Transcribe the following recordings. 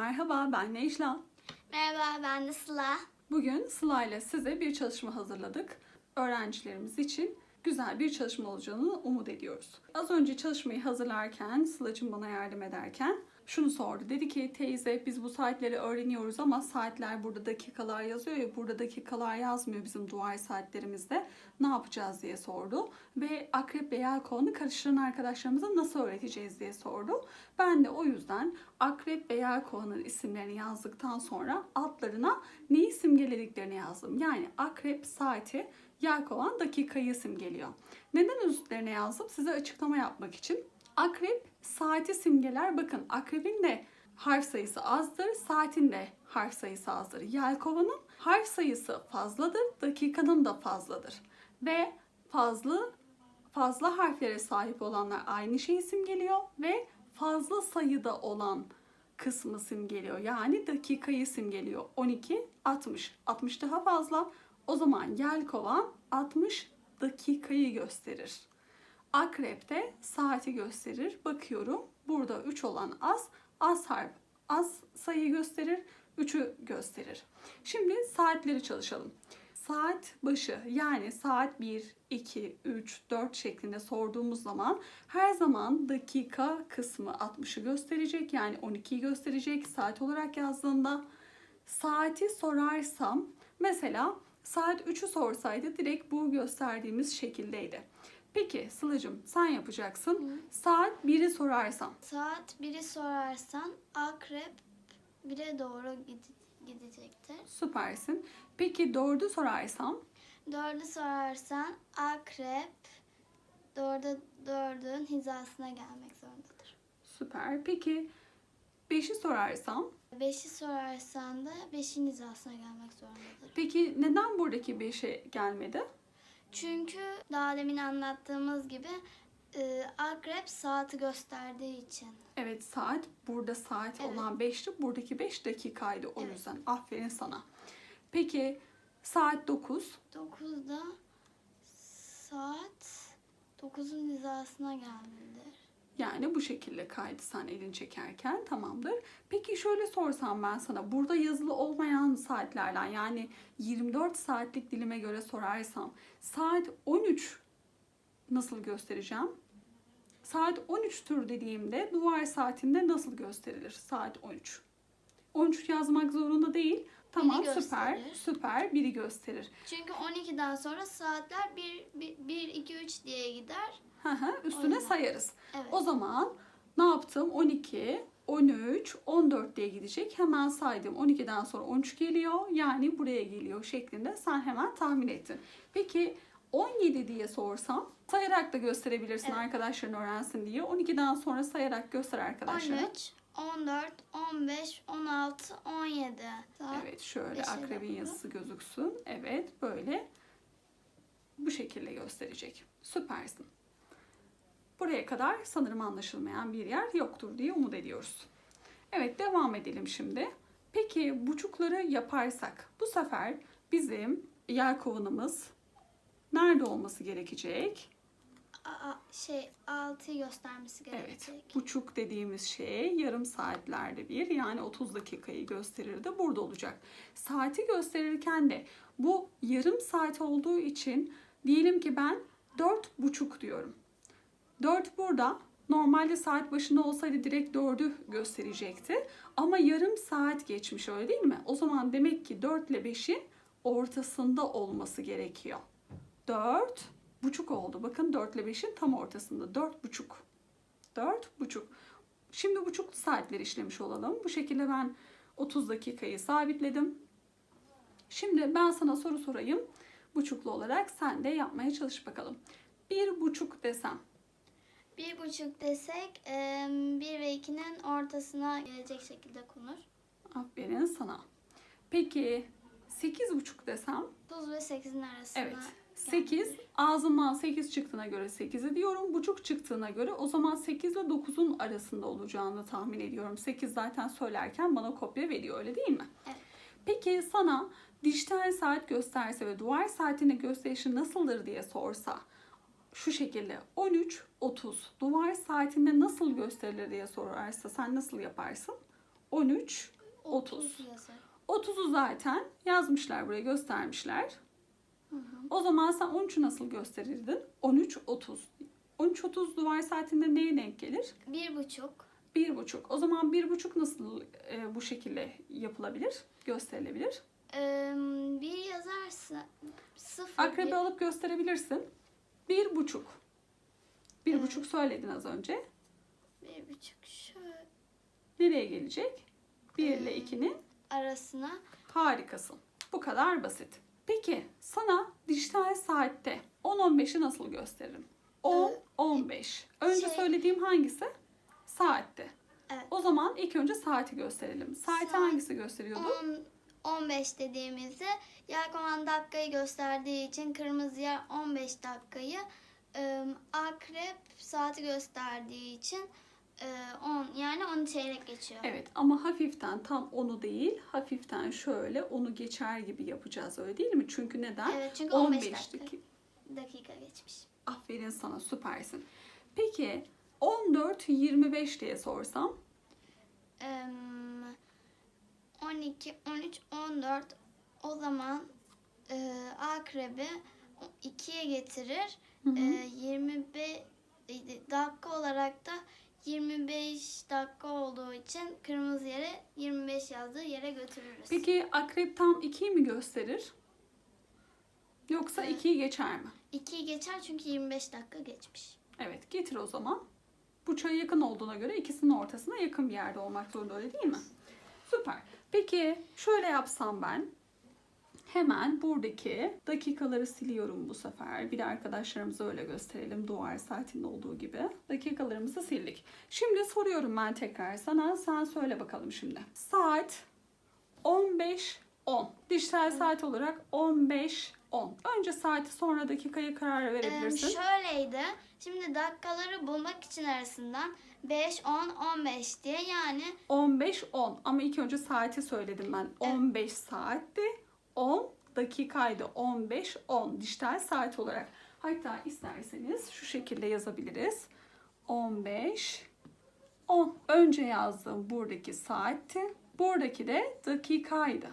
Merhaba ben Necla. Merhaba ben de Sıla. Bugün Sıla ile size bir çalışma hazırladık. Öğrencilerimiz için güzel bir çalışma olacağını umut ediyoruz. Az önce çalışmayı hazırlarken Sıla'cığım bana yardım ederken şunu sordu. Dedi ki teyze biz bu saatleri öğreniyoruz ama saatler burada dakikalar yazıyor ya burada dakikalar yazmıyor bizim duvar saatlerimizde. Ne yapacağız diye sordu. Ve akrep ve yelkovanı karıştıran arkadaşlarımıza nasıl öğreteceğiz diye sordu. Ben de o yüzden akrep ve yelkovanın isimlerini yazdıktan sonra altlarına neyi simgelediklerini yazdım. Yani akrep saati, yelkovan dakikayı simgeliyor. Neden üstlerine yazdım? Size açıklama yapmak için. Akrep saati simgeler. Bakın akrebin de harf sayısı azdır, saatin de harf sayısı azdır. Yelkovanın harf sayısı fazladır, dakikanın da fazladır. Ve fazla fazla harflere sahip olanlar aynı şeyi simgeliyor ve fazla sayıda olan kısmı simgeliyor. Yani dakikayı simgeliyor. 12, 60. 60 daha fazla. O zaman yelkovan 60 dakikayı gösterir. Akrep de saati gösterir. Bakıyorum. Burada 3 olan az. Az harf az sayı gösterir. 3'ü gösterir. Şimdi saatleri çalışalım. Saat başı yani saat 1, 2, 3, 4 şeklinde sorduğumuz zaman her zaman dakika kısmı 60'ı gösterecek. Yani 12'yi gösterecek saat olarak yazdığında. Saati sorarsam mesela saat 3'ü sorsaydı direkt bu gösterdiğimiz şekildeydi. Peki Sıla'cığım sen yapacaksın. Saat 1'i sorarsam. Saat 1'i sorarsan akrep 1'e doğru gide- gidecektir. Süpersin. Peki 4'ü sorarsam. 4'ü sorarsan akrep 4'e 4'ün hizasına gelmek zorundadır. Süper. Peki 5'i sorarsam. 5'i sorarsan da 5'in hizasına gelmek zorundadır. Peki neden buradaki 5'e gelmedi? Çünkü daha demin anlattığımız gibi e, akrep saati gösterdiği için. Evet saat burada saat Evet. olan 5'ti. Buradaki 5 dakikaydı o Evet. yüzden. Aferin sana. Peki saat 9. 9'da saat 9'un hizasına gelmelidir. Yani bu şekilde kaydı sen elini çekerken tamamdır. Peki şöyle sorsam ben sana burada yazılı olmayan saatlerden yani 24 saatlik dilime göre sorarsam saat 13 nasıl göstereceğim? Saat 13 tür dediğimde duvar saatinde nasıl gösterilir? Saat 13. 13 yazmak zorunda değil. Tamam süper gösterir. süper biri gösterir. Çünkü 12'den sonra saatler 1, 1, 2, 3 diye gider. Üstüne yüzden. sayarız. Evet. O zaman ne yaptım? 12, 13, 14 diye gidecek. Hemen saydım. 12'den sonra 13 geliyor. Yani buraya geliyor şeklinde sen hemen tahmin ettin. Peki 17 diye sorsam sayarak da gösterebilirsin Evet. arkadaşların öğrensin diye. 12'den sonra sayarak göster arkadaşlara. 13, 14, 15, 16, 17. Saat Evet şöyle akrebin yazısı gözüksün. Evet böyle bu şekilde gösterecek. Süpersin. Buraya kadar sanırım anlaşılmayan bir yer yoktur diye umut ediyoruz. Evet devam edelim şimdi. Peki buçukları yaparsak bu sefer bizim yelkovanımız nerede olması gerekecek? Şey 6'yı göstermesi Evet, gerekecek. buçuk dediğimiz şey yarım saatlerde bir yani 30 dakikayı gösterir de burada olacak. Saati gösterirken de bu yarım saat olduğu için diyelim ki ben dört buçuk diyorum. 4 burada. Normalde saat başında olsaydı direkt 4'ü gösterecekti. Ama yarım saat geçmiş öyle değil mi? O zaman demek ki 4 ile 5'in ortasında olması gerekiyor. 4 buçuk oldu. Bakın 4 ile 5'in tam ortasında. 4 buçuk. 4 buçuk. Şimdi buçuk saatler işlemiş olalım. Bu şekilde ben 30 dakikayı sabitledim. Şimdi ben sana soru sorayım. Buçuklu olarak sen de yapmaya çalış bakalım. Bir buçuk desem. Bir buçuk desek 1 ve 2'nin ortasına gelecek şekilde konur. Aferin sana. Peki 8,5 desem? 9 ve 8'in arasına Evet. 8 gelmelidir. ağzımdan 8 çıktığına göre 8'i diyorum. Buçuk çıktığına göre o zaman 8 ile 9'un arasında olacağını tahmin ediyorum. 8 zaten söylerken bana kopya veriyor öyle değil mi? Evet. Peki sana dijital saat gösterse ve duvar saatinin gösterişi nasıldır diye sorsa şu şekilde 13 30 duvar saatinde nasıl gösterilir diye sorarsa sen nasıl yaparsın? 13, 30. yazar. 30'u zaten yazmışlar buraya göstermişler. O zaman sen 13'ü nasıl gösterirdin? 13, 30. 13, 30 duvar saatinde neye denk gelir? Bir buçuk. Bir buçuk. O zaman bir buçuk nasıl e, bu şekilde yapılabilir, gösterilebilir? Ee, bir yazarsa sıfır. Akrebi bir- alıp gösterebilirsin. Bir buçuk. Bir Evet. buçuk söyledin az önce. bir buçuk şöyle Nereye gelecek? Bir ile Hmm. ikinin arasına harikasın. Bu kadar basit. Peki sana dijital saatte 10-15'i nasıl gösteririm? 10, Ee, 15. Önce şey- söylediğim hangisi? Saatte. Evet. O zaman ilk önce saati gösterelim. Saati Saat- hangisi gösteriyordu? 10 15 dediğimizde yelkovan dakikayı gösterdiği için kırmızı yer 15 dakikayı e, akrep saati gösterdiği için 10 yani 10 çeyrek geçiyor. Evet ama hafiften tam onu değil, hafiften şöyle onu geçer gibi yapacağız öyle değil mi? Çünkü neden? Evet çünkü 15 15 dakika, dakika. dakika geçmiş. Aferin sana süpersin. Peki 14-25 diye sorsam Em, 12, 13, 14 o zaman e, akrebi 2'ye getirir. Hı hı. E, 25 dakika olarak da 25 dakika olduğu için kırmızı yere 25 yazdığı yere götürürüz. Peki akrep tam 2'yi mi gösterir? Yoksa Evet. 2'yi geçer mi? 2'yi geçer çünkü 25 dakika geçmiş. Evet getir o zaman. Bu çaya yakın olduğuna göre ikisinin ortasına yakın bir yerde olmak zorunda öyle değil mi? Süper. Peki şöyle yapsam ben. Hemen buradaki dakikaları siliyorum bu sefer. Bir de arkadaşlarımıza öyle gösterelim duvar saatinin olduğu gibi. Dakikalarımızı sildik. Şimdi soruyorum ben tekrar sana. Sen söyle bakalım şimdi. Saat 15 10. Dijital saat olarak 15 10. Önce saati sonra dakikaya karar verebilirsin. şöyleydi. Şimdi dakikaları bulmak için arasından 5, 10, 15 diye yani 15 10 ama ilk önce saati söyledim ben. 15 saatti. 10 dakikaydı. 15 10 dijital saat olarak. Hatta isterseniz şu şekilde yazabiliriz. 15 10. Önce yazdığım buradaki saatti. Buradaki de dakikaydı.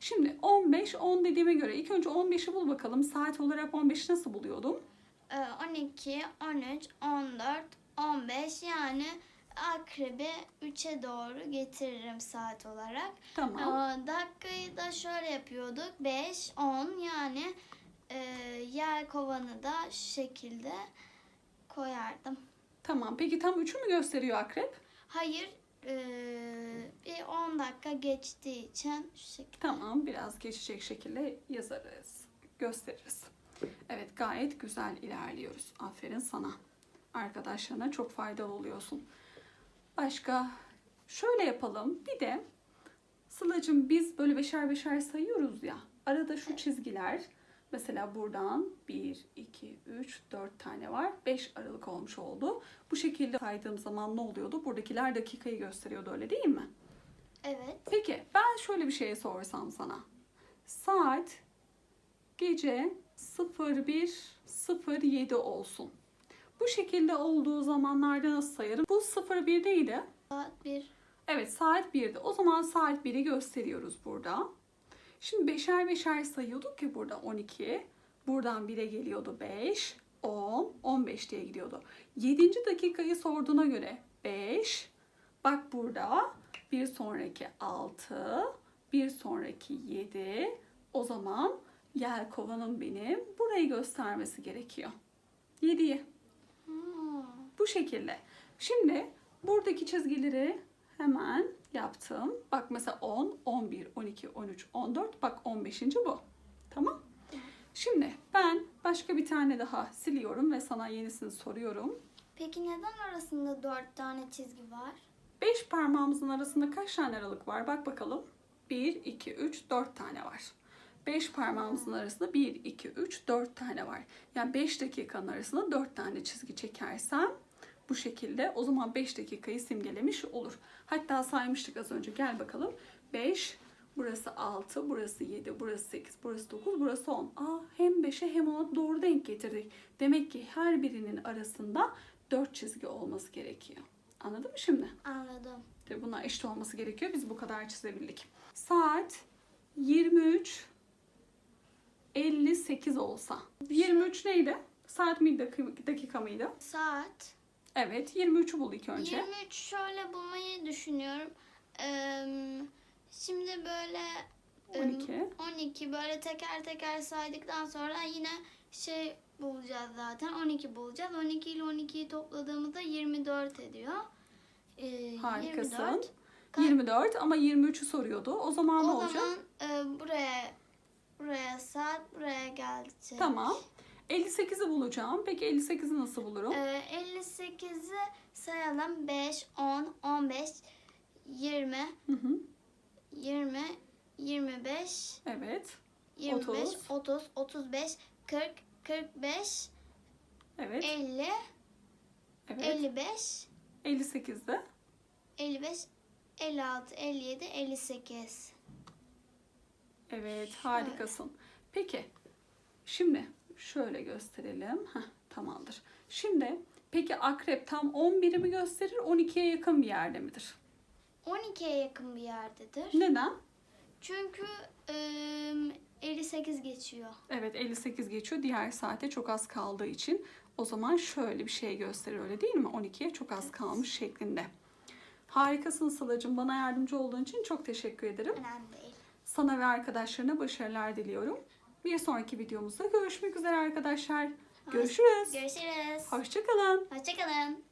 Şimdi 15 10 dediğime göre ilk önce 15'i bul bakalım. Saat olarak 15'i nasıl buluyordum? e, 12, 13, 14, 15 yani akrebi 3'e doğru getiririm saat olarak. Tamam. Ee, dakikayı da şöyle yapıyorduk. 5, 10 yani e, yer kovanı da şu şekilde koyardım. Tamam. Peki tam 3'ü mü gösteriyor akrep? Hayır e, bir 10 dakika geçtiği için şu şekilde. Tamam, biraz geçecek şekilde yazarız, gösteririz. Evet, gayet güzel ilerliyoruz. Aferin sana. Arkadaşlarına çok faydalı oluyorsun. Başka şöyle yapalım. Bir de Sıla'cığım biz böyle beşer beşer sayıyoruz ya. Arada şu çizgiler mesela buradan 1, 2, 3, 4 tane var. 5 aralık olmuş oldu. Bu şekilde saydığım zaman ne oluyordu? Buradakiler dakikayı gösteriyordu öyle değil mi? Evet. Peki ben şöyle bir şey sorsam sana. Saat gece 01.07 olsun. Bu şekilde olduğu zamanlarda nasıl sayarım? Bu 01'deydi. Saat 1. Evet saat 1'de. O zaman saat 1'i gösteriyoruz burada. Şimdi beşer beşer sayıyorduk ya burada 12. Buradan 1'e geliyordu 5, 10, 15 diye gidiyordu. 7. dakikayı sorduğuna göre 5. Bak burada bir sonraki 6, bir sonraki 7. O zaman yel kovanın benim burayı göstermesi gerekiyor. 7'yi. Hmm. Bu şekilde. Şimdi buradaki çizgileri hemen yaptım. Bak mesela 10, 11, 12, 13, 14. Bak 15. bu. Tamam. Şimdi ben başka bir tane daha siliyorum ve sana yenisini soruyorum. Peki neden arasında 4 tane çizgi var? 5 parmağımızın arasında kaç tane aralık var? Bak bakalım. 1, 2, 3, 4 tane var. 5 parmağımızın arasında 1, 2, 3, 4 tane var. Yani 5 dakikanın arasında 4 tane çizgi çekersem bu şekilde o zaman 5 dakikayı simgelemiş olur. Hatta saymıştık az önce. Gel bakalım. 5, burası 6, burası 7, burası 8, burası 9, burası 10. Aa, hem 5'e hem 10'a doğru denk getirdik. Demek ki her birinin arasında 4 çizgi olması gerekiyor. Anladın mı şimdi? Anladım. Tabii bunlar eşit olması gerekiyor. Biz bu kadar çizebildik. Saat 23 58 olsa. 23 neydi? Saat miydi, dakika- dakika mıydı? Saat Evet, 23'ü bul ilk önce. 23 şöyle bulmayı düşünüyorum. Ee, şimdi böyle e, 12. 12 böyle teker teker saydıktan sonra yine şey bulacağız zaten. 12 bulacağız. 12 ile 12'yi topladığımızda 24 ediyor. Ee, Harikasın. 24. Kaç- 24 ama 23'ü soruyordu. O zaman ne O olacak? zaman e, buraya buraya saat buraya gelecek. Tamam. 58'i bulacağım. Peki 58'i nasıl bulurum? Ee, 58'i sayalım. 5, 10, 15, 20, Hı hı. 20, 25, Evet. 25, 30. 30, 35, 40, 45, Evet. 50, Evet. 55, 58'de. 55, 56, 57, 58. Evet, harikasın. Peki, şimdi şöyle gösterelim. Heh, tamamdır. Şimdi, peki akrep tam 11'i mi gösterir, 12'ye yakın bir yerde midir? 12'ye yakın bir yerdedir. Neden? Çünkü ım, 58 geçiyor. Evet, 58 geçiyor. Diğer saate çok az kaldığı için o zaman şöyle bir şey gösterir öyle değil mi? 12'ye çok az kalmış şeklinde. Harikasın Sıla'cığım. Bana yardımcı olduğun için çok teşekkür ederim. Önemli değil. Sana ve arkadaşlarına başarılar diliyorum. Bir sonraki videomuzda görüşmek üzere arkadaşlar. Görüşürüz. Görüşürüz. Hoşçakalın. Hoşçakalın.